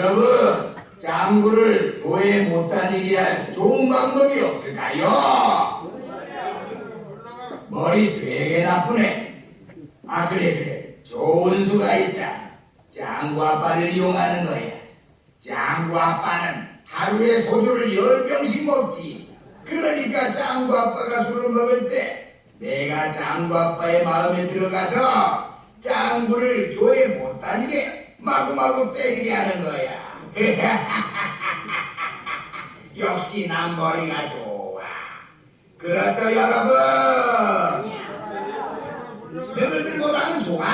여러분, 짱구를 교회 못 다니게 할 좋은 방법이 없을까요? 머리 되게 나쁘네. 아, 그래, 그래. 좋은 수가 있다. 짱구 아빠를 이용하는 거야. 짱구 아빠는 하루에 소주를 열 병씩 먹지. 그러니까 짱구 아빠가 술을 먹을 때 내가 짱구 아빠의 마음에 들어가서 짱구를 교회 못 다니게 마구마구 때리게 하는 거야. 역시 난 머리가 좋아. 그렇죠, 여러분? 너희들보다는 좋아.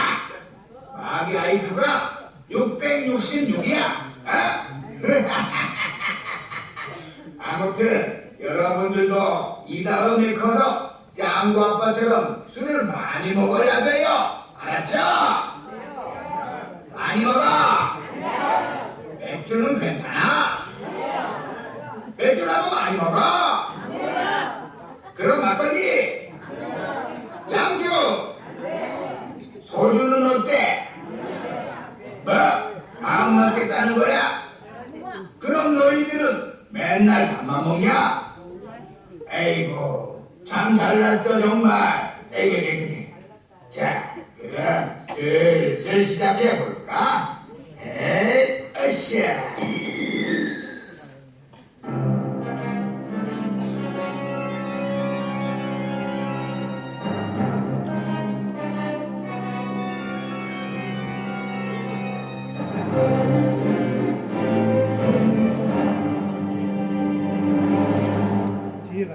마귀 아이크가 666이야. 아무튼 여러분들도 이 다음에 커서 짱구 아빠처럼 술을 많이 먹어야 돼요. 알았죠? 먹어. 맥주는 괜찮아. 맥주라도 많이 먹어. 그럼 막걸리, 양주, 소주는 어때? 뭐? 안 먹겠다는 거야? 그럼 너희들은 맨날 밥만 먹냐? 에이고, 참 잘났어, 정말. 에이게게게. 자, 그럼 슬슬 시작해볼까? 에이, 으쌰. 뒤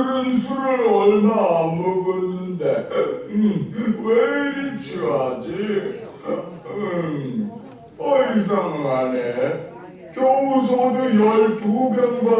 오늘은 술을 얼마 안 먹었는데 음, 왜 이리 취하지? 음, 어 이상하네 겨우 소주 열두 병밖